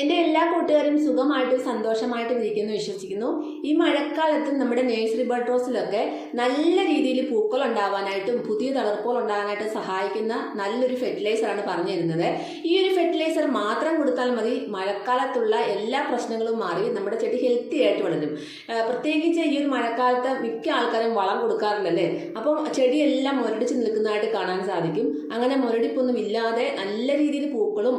എന്റെ എല്ലാ കൂട്ടുകാരും സുഖമായിട്ടും സന്തോഷമായിട്ടും ഇരിക്കുന്നു വിശ്വസിക്കുന്നു. ഈ മഴക്കാലത്ത് നമ്മുടെ നേഴ്സറി ബർഡ് നല്ല രീതിയിൽ പൂക്കൾ ഉണ്ടാവാനായിട്ടും പുതിയ തളർപ്പുകൾ ഉണ്ടാകാനായിട്ടും സഹായിക്കുന്ന നല്ലൊരു ഫെർട്ടിലൈസറാണ് പറഞ്ഞു തരുന്നത് ഈ ഒരു ഫെർട്ടിലൈസർ മാത്രം കൊടുത്താൽ മതി മഴക്കാലത്തുള്ള എല്ലാ പ്രശ്നങ്ങളും മാറി നമ്മുടെ ചെടി ഹെൽത്തി ആയിട്ട് വളരും. പ്രത്യേകിച്ച് ഈ ഒരു മഴക്കാലത്ത് മിക്ക ആൾക്കാരും വളം കൊടുക്കാറില്ലല്ലേ അപ്പം ചെടിയെല്ലാം മുരടിച്ച് നിൽക്കുന്നതായിട്ട് കാണാൻ സാധിക്കും. അങ്ങനെ മുരടിപ്പൊന്നും ഇല്ലാതെ നല്ല രീതിയിൽ പൂക്കളും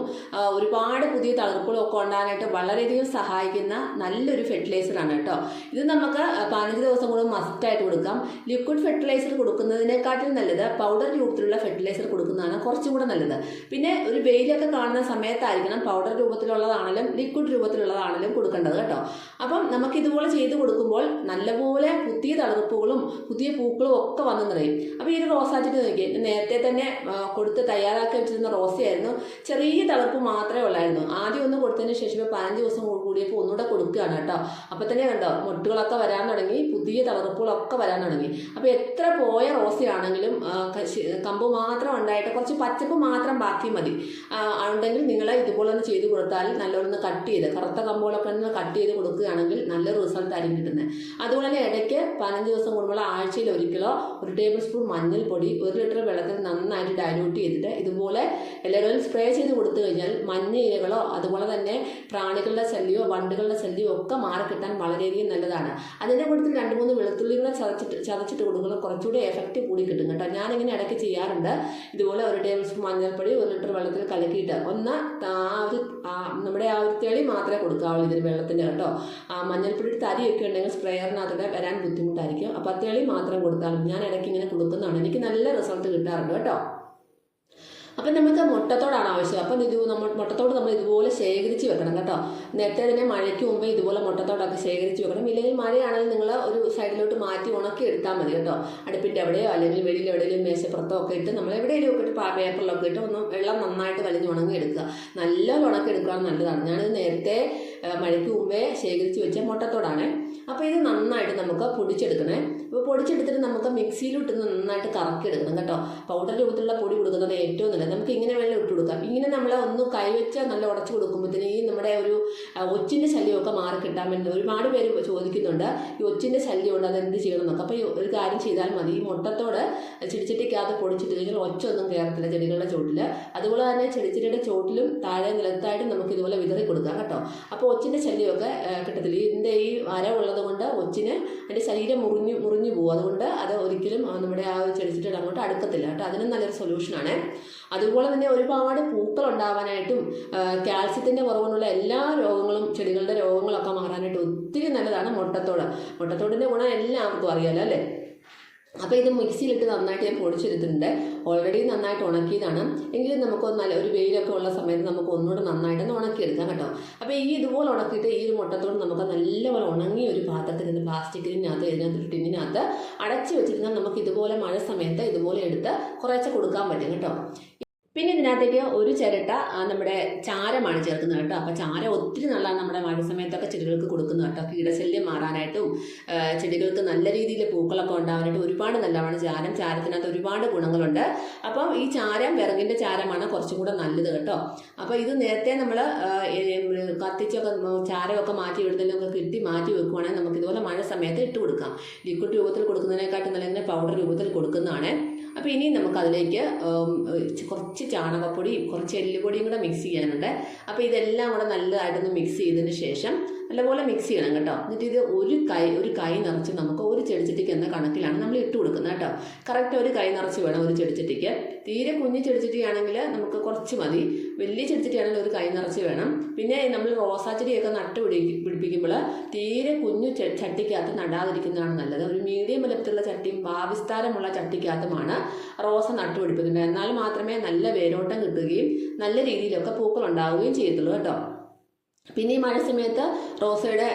ഒരുപാട് പുതിയ തളിർപ്പുകളും ഒക്കെ ഉണ്ടാകാനായിട്ട് വളരെയധികം സഹായിക്കുന്ന നല്ലൊരു ഫെർട്ടിലൈസർ ആണ് കേട്ടോ. ഇത് നമുക്ക് പതിനഞ്ച് ദിവസം കൂടെ മസ്റ്റായിട്ട് കൊടുക്കാം. ലിക്വിഡ് ഫെർട്ടിലൈസർ കൊടുക്കുന്നതിനെക്കാട്ടിലും നല്ലത് പൗഡർ രൂപത്തിലുള്ള ഫെർട്ടിലൈസർ കൊടുക്കുന്നതാണ് കുറച്ചും കൂടെ നല്ലത്. പിന്നെ ഒരു വെയിലൊക്കെ കാണുന്ന സമയത്തായിരിക്കണം പൗഡർ രൂപത്തിലുള്ളതാണെങ്കിലും ലിക്വിഡ് രൂപത്തിലുള്ളതാണെങ്കിലും കൊടുക്കേണ്ടത് കേട്ടോ. അപ്പം നമുക്ക് ഇതുപോലെ ചെയ്ത് കൊടുക്കുമ്പോൾ നല്ലപോലെ പുതിയ തളിർപ്പുകളും പുതിയ പൂക്കളും ഒക്കെ വന്നു നിറയും. അപ്പോൾ ഈ ഒരു റോസാച്ചെടി നോക്കി നേരത്തെ തന്നെ കൊടുത്ത് തയ്യാറാക്കി വെച്ചിരുന്ന റോസയായിരുന്നു. ചെറിയ തളിർപ്പ് മാത്രമേ ഉള്ളായിരുന്നു. ആദ്യം ഒന്ന് കൊടുത്തതിന് ശേഷം ഇപ്പോൾ പതിനഞ്ച് ദിവസം കൂടിയപ്പോൾ ഒന്നുകൂടെ കൊടുക്കുകയാണ് കേട്ടോ. അപ്പോൾ തന്നെ കണ്ടോ മുട്ടുകളൊക്കെ വരാൻ തുടങ്ങി പുതിയ തളർപ്പുകളൊക്കെ വരാൻ തുടങ്ങി. അപ്പോൾ എത്ര പോയ റോസയാണെങ്കിലും കമ്പ് മാത്രം ഉണ്ടായിട്ട് കുറച്ച് പച്ചപ്പ് മാത്രം ബാക്കി മതി. ഉണ്ടെങ്കിൽ നിങ്ങൾ ഇതുപോലെ ഒന്ന് ചെയ്ത് കൊടുത്താൽ നല്ലോണം കട്ട് ചെയ്ത് കറുത്ത കമ്പുകളൊക്കെ ഒന്ന് കട്ട് ചെയ്ത് കൊടുക്കുകയാണെങ്കിൽ നല്ല റിസൾട്ട് ആയിരിക്കും കിട്ടുന്നത്. അതുപോലെ തന്നെ ഇടയ്ക്ക് പതിനഞ്ച് ദിവസം കൂടുമ്പോൾ ആഴ്ചയിൽ ഒരിക്കലോ ഒരു ടേബിൾ സ്പൂൺ മഞ്ഞൾപ്പൊടി ഒരു ലിറ്റർ വെള്ളത്തിൽ നന്നായിട്ട് ഡൈലൂട്ട് ചെയ്തിട്ട് ഇതുപോലെ എല്ലാവരും സ്പ്രേ ചെയ്ത് കൊടുത്തു കഴിഞ്ഞാൽ മഞ്ഞ ഇലകളോ അതുപോലെ തന്നെ പ്രാണികളുടെ ശല്യമോ വണ്ടുകളുടെ ശല്യമോ ഒക്കെ മാറിക്കിട്ടാൻ വളരെയധികം നല്ലതാണ്. അതിന്റെ കൂട്ടത്തിൽ രണ്ട് മൂന്ന് വെളുത്തുള്ളികളെ ചതച്ചിട്ട് ചതച്ചിട്ട് കൊടുക്കുന്നത് കുറച്ചുകൂടി എഫക്റ്റ് കൂടി കിട്ടും കേട്ടോ. ഞാനിങ്ങനെ ഇടയ്ക്ക് ചെയ്യാറുണ്ട്. ഇതുപോലെ ഒരു ടേബിൾ സ്പൂൺ മഞ്ഞൾപ്പൊടി ഒരു ലിറ്റർ വെള്ളത്തിൽ കലക്കിയിട്ട് ഒന്ന് ആ ഒരു നമ്മുടെ ആ ഒരു തെളി മാത്രമേ കൊടുക്കാവുള്ളൂ ഇതിന് വെള്ളത്തിന്റെ കേട്ടോ. ആ മഞ്ഞൾപ്പൊടി തരിയൊക്കെ ഉണ്ടെങ്കിൽ സ്പ്രേയറിനകത്തൂടെ വരാൻ ബുദ്ധിമുട്ടായിരിക്കും. അപ്പോൾ തെളി മാത്രം കൊടുത്താൽ ഞാൻ ഇടയ്ക്ക് ഇങ്ങനെ കൊടുക്കുന്നതാണ്. എനിക്ക് നല്ല റിസൾട്ട് കിട്ടാറുണ്ട് കേട്ടോ. അപ്പം നമുക്ക് മുട്ടത്തോടാണ് ആവശ്യം. അപ്പം ഇത് നമ്മൾ മുട്ടത്തോട് നമ്മൾ ഇതുപോലെ ശേഖരിച്ച് വെക്കണം കേട്ടോ. നേരത്തെ തന്നെ മഴയ്ക്ക് മുമ്പേ ഇതുപോലെ മുട്ടത്തോടൊക്കെ ശേഖരിച്ച് വെക്കണം. ഇല്ലെങ്കിൽ മഴയാണെങ്കിൽ നിങ്ങൾ ഒരു സൈഡിലോട്ട് മാറ്റി ഉണക്കി എടുത്താൽ മതി കേട്ടോ. അടുപ്പിന്റെ എവിടെയോ അല്ലെങ്കിൽ വെളിയിൽ എവിടെയെങ്കിലും മേശപ്പുറത്തോ ഒക്കെ ഇട്ട് നമ്മൾ എവിടെയെങ്കിലും ഒക്കെ ഇട്ട് പേപ്പറിലൊക്കെ ഇട്ട് ഒന്ന് വെള്ളം നന്നായിട്ട് വലിഞ്ഞ് ഉണങ്ങി എടുക്കുക. നല്ലോണം ഉണക്കി എടുക്കുകയാണ് നല്ലതാണ്. ഞാനത് നേരത്തെ മഴയ്ക്ക് മുമ്പേ ശേഖരിച്ച് വെച്ച മുട്ടത്തോടാണ്. അപ്പോൾ ഇത് നന്നായിട്ട് നമുക്ക് പൊടിച്ചെടുക്കണേ. അപ്പോൾ പൊടിച്ചെടുത്തിട്ട് നമുക്ക് മിക്സിയിലിട്ട് നന്നായിട്ട് കറക്കി എടുക്കണം കേട്ടോ പൗഡർ രൂപത്തിലുള്ള പൊടി കൊടുക്കുന്നത് ഏറ്റവും നല്ലത്. നമുക്ക് ഇങ്ങനെ വേണം ഇട്ട് കൊടുക്കാം. ഇങ്ങനെ നമ്മൾ ഒന്ന് കൈവച്ചാൽ നല്ല ഉടച്ച് കൊടുക്കുമ്പോഴത്തേന് ഈ നമ്മുടെ ഒരു ഒച്ചിന്റെ ശല്യമൊക്കെ മാറി കിട്ടാൻ വേണ്ടി ഒരുപാട് പേര് ചോദിക്കുന്നുണ്ട്. ഈ ഒച്ചിന്റെ ശല്യമുണ്ട് അത് എന്ത് ചെയ്യണം എന്നൊക്കെ അപ്പോൾ ഒരു കാര്യം ചെയ്താൽ മതി. ഈ മുട്ടത്തോട് ചെടിച്ചട്ടിക്കകത്ത് പൊടിച്ചിട്ട് കഴിഞ്ഞാൽ ഒച്ചൊന്നും കയറത്തില്ല ചെടികളുടെ ചോട്ടിൽ അതുപോലെ തന്നെ ചെടിച്ചെടിയുടെ ചോട്ടിലും താഴെ നിലത്തായിട്ടും നമുക്ക് ഇതുപോലെ വിതറി കൊടുക്കാം കേട്ടോ. അപ്പോൾ ഒച്ചിന്റെ ശല്യമൊക്കെ കിട്ടത്തില്ല. ഇതിന്റെ ഈ വര ഉള്ളത് കൊണ്ട് ഒച്ചിന് അതിന്റെ ശരീരം മുറിഞ്ഞു മുറിഞ്ഞു പോകും. അതുകൊണ്ട് അത് ഒരിക്കലും നമ്മുടെ ആ ഒരു ചെടിച്ചട്ടിയുടെ അങ്ങോട്ട് അടുക്കത്തില്ല കേട്ടോ. അതിനും നല്ലൊരു സൊല്യൂഷനാണ് അതുപോലെ തന്നെ ഒരുപാട് പൂക്കൾ ഉണ്ടാവാനായിട്ടും കാൽസ്യത്തിന്റെ കുറവുകൊണ്ടുള്ള എല്ലാ രോഗങ്ങളും ചെടികളുടെ രോഗങ്ങളൊക്കെ മാറാനായിട്ട് ഒത്തിരി നല്ലതാണ് മുട്ടത്തോട്. മുട്ടത്തോടിന്റെ ഗുണം എല്ലാവർക്കും അറിയാലോ അല്ലേ? അപ്പോൾ ഇത് മിക്സിയിലിട്ട് നന്നായിട്ട് ഞാൻ പൊടിച്ചെടുത്തിട്ടുണ്ട്. ഓൾറെഡി നന്നായിട്ട് ഉണക്കിയതാണ്. എങ്കിലും നമുക്ക് നല്ല ഒരു വെയിലൊക്കെ ഉള്ള സമയത്ത് നമുക്ക് ഒന്നുകൂടെ നന്നായിട്ട് ഒന്ന് ഉണക്കിയെടുക്കാം കേട്ടോ. അപ്പോൾ ഈ ഇതുപോലെ ഉണക്കിയിട്ട് ഈ ഒരു മുട്ടത്തോട് നമുക്ക് നല്ലപോലെ ഉണങ്ങിയ ഒരു പാത്രത്തിൽ നിന്ന് പ്ലാസ്റ്റിക്കിനകത്ത് ഇതിനകത്ത് ടിന്നിനകത്ത് അടച്ചു വെച്ചിരുന്നാൽ നമുക്ക് ഇതുപോലെ മഴ സമയത്ത് ഇതുപോലെ എടുത്ത് കുറേശ്ശെ കൊടുക്കാൻ പറ്റും കേട്ടോ. പിന്നെ ഇതിനകത്തേക്ക് ഒരു ചിരട്ട നമ്മുടെ ചാരമാണ് ചേർക്കുന്നത് കേട്ടോ. അപ്പോൾ ചാരം ഒത്തിരി നല്ലതാണ് നമ്മുടെ മഴ സമയത്തൊക്കെ ചെടികൾക്ക് കൊടുക്കുന്നത് കേട്ടോ. കീടശല്യം മാറാനായിട്ടും ചെടികൾക്ക് നല്ല രീതിയിൽ പൂക്കളൊക്കെ ഉണ്ടാവാനായിട്ട് ഒരുപാട് നല്ലതാണ് ചാരം ചാരത്തിനകത്ത് ഒരുപാട് ഗുണങ്ങളുണ്ട്. അപ്പം ഈ ചാരം വിറകിന്റെ ചാരമാണ് കുറച്ചും കൂടെ നല്ലത് കേട്ടോ. അപ്പോൾ ഇത് നേരത്തെ നമ്മൾ കത്തിച്ചൊക്കെ ചാരമൊക്കെ മാറ്റി ഇടുന്നതിലൊക്കെ കിട്ടി മാറ്റി വെക്കുവാണെങ്കിൽ നമുക്ക് ഇതുപോലെ മഴ സമയത്ത് ഇട്ട് കൊടുക്കാം. ലിക്വിഡ് രൂപത്തിൽ കൊടുക്കുന്നതിനെക്കാട്ടും നല്ല പൗഡർ രൂപത്തിൽ കൊടുക്കുന്നതാണ്. അപ്പോൾ ഇനി നമുക്ക് അതിലേക്ക് കുറച്ച് ചാണകപ്പൊടിയും കുറച്ച് എല്ലുപൊടിയും കൂടെ മിക്സ് ചെയ്യാനുണ്ട്. അപ്പോൾ ഇതെല്ലാം കൂടെ നല്ലതായിട്ടൊന്ന് മിക്സ് ചെയ്തതിന് ശേഷം നല്ലപോലെ മിക്സ് ചെയ്യണം കേട്ടോ. എന്നിട്ട് ഇത് ഒരു കൈ ഒരു കൈ നിറച്ച് നമുക്ക് ഒരു ചെടിച്ചട്ടിക്ക് എന്ന കണക്കിലാണ് നമ്മൾ ഇട്ട് കൊടുക്കുന്നത് കേട്ടോ. കറക്റ്റ് ഒരു കൈ നിറച്ച് വേണം ഒരു ചെടിച്ചട്ടിക്ക്. തീരെ കുഞ്ഞു ചെടിച്ചട്ടിയാണെങ്കിൽ നമുക്ക് കുറച്ച് മതി. വലിയ ചെടിച്ചട്ടിയാണെങ്കിൽ ഒരു കൈ നിറച്ച് വേണം. പിന്നെ നമ്മൾ റോസാ ചെടിയൊക്കെ നട്ട് പിടി പിടിപ്പിക്കുമ്പോൾ തീരെ കുഞ്ഞു ചട്ടിക്കകത്ത് നടാതിരിക്കുന്നതാണ് നല്ലത്. ഒരു മീഡിയം വലുപ്പത്തിലുള്ള ചട്ടിയും ഭാവിസ്താരമുള്ള ചട്ടിക്കകത്തുമാണ് റോസ നട്ട് പിടിപ്പിക്കുന്നത്. എന്നാൽ മാത്രമേ നല്ല വേരോട്ടം കിട്ടുകയും നല്ല രീതിയിലൊക്കെ പൂക്കൾ ഉണ്ടാവുകയും ചെയ്യത്തുള്ളൂ കേട്ടോ. പിന്നെ ഈ മഴ സമയത്ത് റോസയുടെ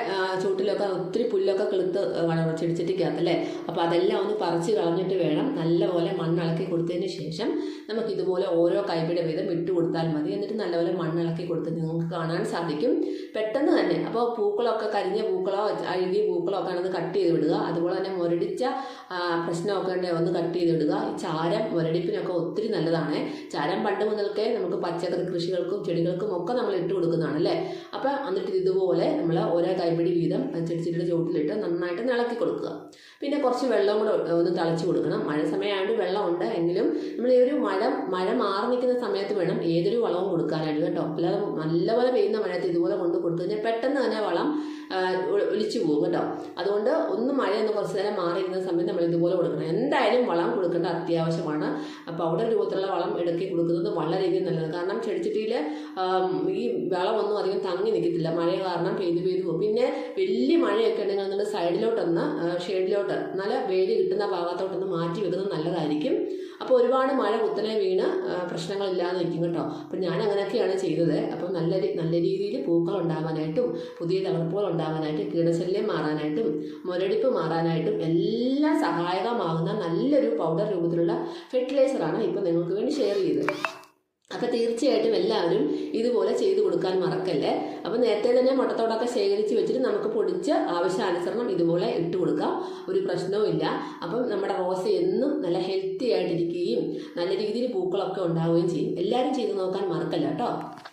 ചൂട്ടിലൊക്കെ ഒത്തിരി പുല്ലൊക്കെ കിളുത്ത് വളരും ചെടിച്ചട്ടിക്കകത്തല്ലേ അപ്പോൾ അതെല്ലാം ഒന്ന് പറിച്ച് കളഞ്ഞിട്ട് വേണം നല്ലപോലെ മണ്ണിളക്കി കൊടുത്തതിന് ശേഷം നമുക്ക് ഇതുപോലെ ഓരോ കൈപിട വീതം ഇട്ട് കൊടുത്താൽ മതി. എന്നിട്ട് നല്ലപോലെ മണ്ണിളക്കി കൊടുത്ത് നിങ്ങൾക്ക് കാണാൻ സാധിക്കും. പെട്ടെന്ന് തന്നെ. അപ്പോൾ പൂക്കളൊക്കെ കരിഞ്ഞ പൂക്കളോ അഴുകിയ പൂക്കളോ ഒക്കെ ആണെന്ന് കട്ട് ചെയ്ത് വിടുക. അതുപോലെ തന്നെ മുരടിച്ച പ്രശ്നമൊക്കെ ഉണ്ടെങ്കിൽ ഒന്ന് കട്ട് ചെയ്ത് വിടുക. ഈ ചാരം മുരടിപ്പിനൊക്കെ ഒത്തിരി നല്ലതാണ്. ചാരം പണ്ട് മുതൽക്കേ നമുക്ക് പച്ചക്കറി കൃഷികൾക്കും ചെടികൾക്കും ഒക്കെ നമ്മൾ ഇട്ട് കൊടുക്കുന്നതാണ് അല്ലേ അപ്പോൾ എന്നിട്ട് ഇതുപോലെ നമ്മൾ ഓരോ കൈപ്പിടി വീതം ചെടിച്ചെടിയുടെ ചുവട്ടിലിട്ട് നന്നായിട്ട് ഇളക്കി കൊടുക്കുക. പിന്നെ കുറച്ച് വെള്ളം കൂടെ ഒന്ന് തളിച്ച് കൊടുക്കണം. മഴ സമയമായിട്ട് വെള്ളമുണ്ട്. എങ്കിലും നമ്മൾ ഈ ഒരു മഴ മഴ മാറി നിൽക്കുന്ന സമയത്ത് വേണം ഏതൊരു വളവും കൊടുക്കാനായിട്ട് കേട്ടോ. അല്ലാതെ നല്ലപോലെ പെയ്യുന്ന മഴയത്ത് ഇതുപോലെ കൊണ്ട് കൊടുത്തു കഴിഞ്ഞാൽ പെട്ടെന്ന് തന്നെ വളം ഒലിച്ചു പോകും കേട്ടോ. അതുകൊണ്ട് ഒന്ന് മഴ ഒന്ന് കുറച്ച് നേരം മാറിയിരുന്ന സമയത്ത് നമ്മൾ ഇതുപോലെ കൊടുക്കണം. എന്തായാലും വളം കൊടുക്കേണ്ട അത്യാവശ്യമാണ്. പൗഡർ രൂപത്തിലുള്ള വളം എടുക്കി കൊടുക്കുന്നത് വളരെയധികം നല്ലതാണ്. കാരണം ചെടിച്ചട്ടിയിൽ ഈ വളമൊന്നും അധികം തങ്ങി നിൽക്കത്തില്ല മഴ കാരണം പെയ്ത് പെയ്ത് പോകും. പിന്നെ വലിയ മഴയൊക്കെ ഉണ്ടെങ്കിൽ നിങ്ങൾ സൈഡിലോട്ടൊന്ന് ഷെയ്ഡിലോട്ട് നല്ല വെയിൽ കിട്ടുന്ന ഭാഗത്തോട്ടൊന്ന് മാറ്റി വെക്കുന്നത് നല്ലതായിരിക്കും. അപ്പോൾ ഒരുപാട് മഴ കുത്തനെ വീണ് പ്രശ്നങ്ങളില്ലാതെ നിൽക്കും കേട്ടോ. അപ്പം ഞാൻ അങ്ങനെയൊക്കെയാണ് ചെയ്തത്. അപ്പം നല്ല നല്ല രീതിയിൽ പൂക്കൾ ഉണ്ടാകാനായിട്ടും പുതിയ തളർപ്പുകൾ ഉണ്ടാകാനായിട്ടും കീടശല്യം മാറാനായിട്ടും മുരടിപ്പ് മാറാനായിട്ടും എല്ലാം സഹായകമാകുന്ന നല്ലൊരു പൗഡർ രൂപത്തിലുള്ള ഫെർട്ടിലൈസറാണ് ഇപ്പം നിങ്ങൾക്ക് വേണ്ടി ഷെയർ ചെയ്തത്. അപ്പോൾ തീർച്ചയായിട്ടും എല്ലാവരും ഇതുപോലെ ചെയ്തു കൊടുക്കാൻ മറക്കല്ലേ? അപ്പോൾ നേരത്തെ തന്നെ മുട്ടത്തോടൊക്കെ ശേഖരിച്ച് വെച്ചിട്ട് നമുക്ക് പൊടിച്ച് ആവശ്യാനുസരണം ഇതുപോലെ ഇട്ട് കൊടുക്കാം. ഒരു പ്രശ്നവുമില്ല അപ്പം നമ്മുടെ റോസ എന്നും നല്ല ഹെൽത്തി ആയിട്ടിരിക്കുകയും നല്ല രീതിയിൽ പൂക്കളൊക്കെ ഉണ്ടാവുകയും ചെയ്യും. എല്ലാവരും ചെയ്ത് നോക്കാൻ മറക്കല്ല കേട്ടോ?